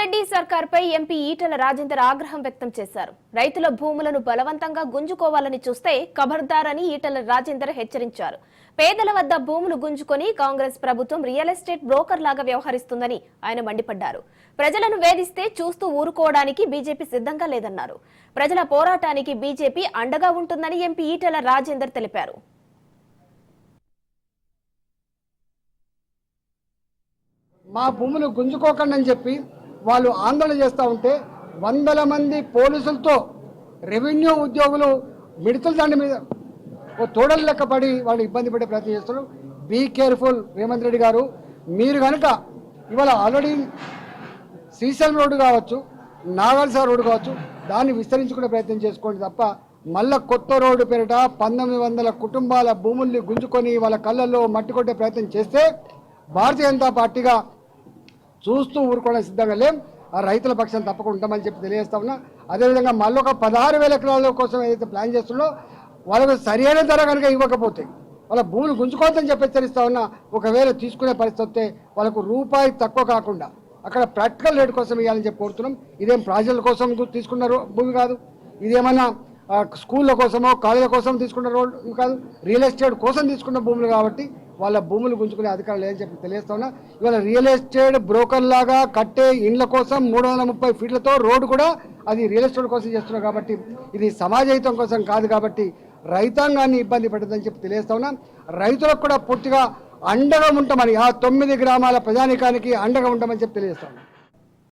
రెడ్డి సర్కార్పై ఎంపీ ఈటల రాజేందర్ ఆగ్రహం వ్యక్తం చేశారు. రైతుల భూములను బలవంతంగా గుంజుకోవాలని చూస్తే కబర్దారని ఈటల రాజేందర్ హెచ్చరించారు. పేదల వద్ద భూములు గుంజుకొని కాంగ్రెస్ ప్రభుత్వం రియల్ ఎస్టేట్ బ్రోకర్ లాగా వ్యవహరిస్తుందని ఆయన మండిపడ్డారు. ప్రజలను వేధిస్తే చూస్తూ ఊరుకోవడానికి బీజేపీ సిద్ధంగా లేదన్నారు. ప్రజల పోరాటానికి బీజేపీ అండగా ఉంటుందని ఎంపీ ఈటల రాజేందర్ తెలిపారు. మా భూములు గుంజుకోకండి అని చెప్పి వాళ్ళు ఆందోళన చేస్తూ ఉంటే వందల మంది పోలీసులతో రెవెన్యూ ఉద్యోగులు మిడతల దండ మీద ఓ తోడలు లెక్క పడి వాళ్ళు ఇబ్బంది పడే ప్రయత్నం చేస్తున్నారు. బీ కేర్ఫుల్ రేవంత్ రెడ్డి గారు. మీరు కనుక ఇవాళ ఆల్రెడీ శ్రీశైలం రోడ్డు కావచ్చు నాగల్సా రోడ్డు కావచ్చు దాన్ని విస్తరించుకునే ప్రయత్నం చేసుకోండి తప్ప మళ్ళా కొత్త రోడ్డు పేరిట పంతొమ్మిది వందల కుటుంబాల భూముల్ని గుంజుకొని వాళ్ళ కళ్ళల్లో మట్టి కొట్టే ప్రయత్నం చేస్తే భారతీయ జనతా పార్టీగా చూస్తూ ఊరుకోవడం సిద్ధంగా లేం. ఆ రైతుల పక్షాన్ని తప్పకుండా ఉంటామని చెప్పి తెలియజేస్తా ఉన్నా. అదేవిధంగా మళ్ళీ ఒక పదహారు వేల ఎకరాల కోసం ఏదైతే ప్లాన్ చేస్తుందో వాళ్ళకు సరైన ధర కనుక ఇవ్వకపోతే వాళ్ళ భూములు గుంజుకోవద్దని చెప్పి హెచ్చరిస్తా ఉన్నా ఒకవేళ తీసుకునే పరిస్థితి వస్తే వాళ్ళకు రూపాయి తక్కువ కాకుండా అక్కడ ప్రాక్టికల్ రేట్ కోసం ఇవ్వాలని చెప్పి కోరుతున్నాం. ఇదేం ప్రాజెక్టుల కోసం తీసుకున్న రో- భూమి కాదు. ఇదేమన్నా స్కూళ్ళ కోసమో కాలేజీల కోసం తీసుకున్న రోడ్ కాదు. రియల్ ఎస్టేట్ కోసం తీసుకున్న భూములు కాబట్టి వాళ్ళ భూములు గుంజుకునే అధికారం లేదని చెప్పి తెలియస్తున్నా ఇవాళ రియల్ ఎస్టేట్ బ్రోకర్ లాగా కట్టే ఇండ్ల కోసం మూడు వందల ముప్పై ఫీట్లతో రోడ్డు కూడా అది రియల్ ఎస్టేట్ కోసం చేస్తున్నారు కాబట్టి ఇది సమాజహితం కోసం కాదు కాబట్టి రైతాంగాన్ని ఇబ్బంది పెట్టదని చెప్పి తెలియస్తున్నా రైతులకు కూడా పూర్తిగా అండగా ఉంటామని ఆ తొమ్మిది గ్రామాల ప్రజానికానికి అండగా ఉంటామని చెప్పి తెలియస్తాను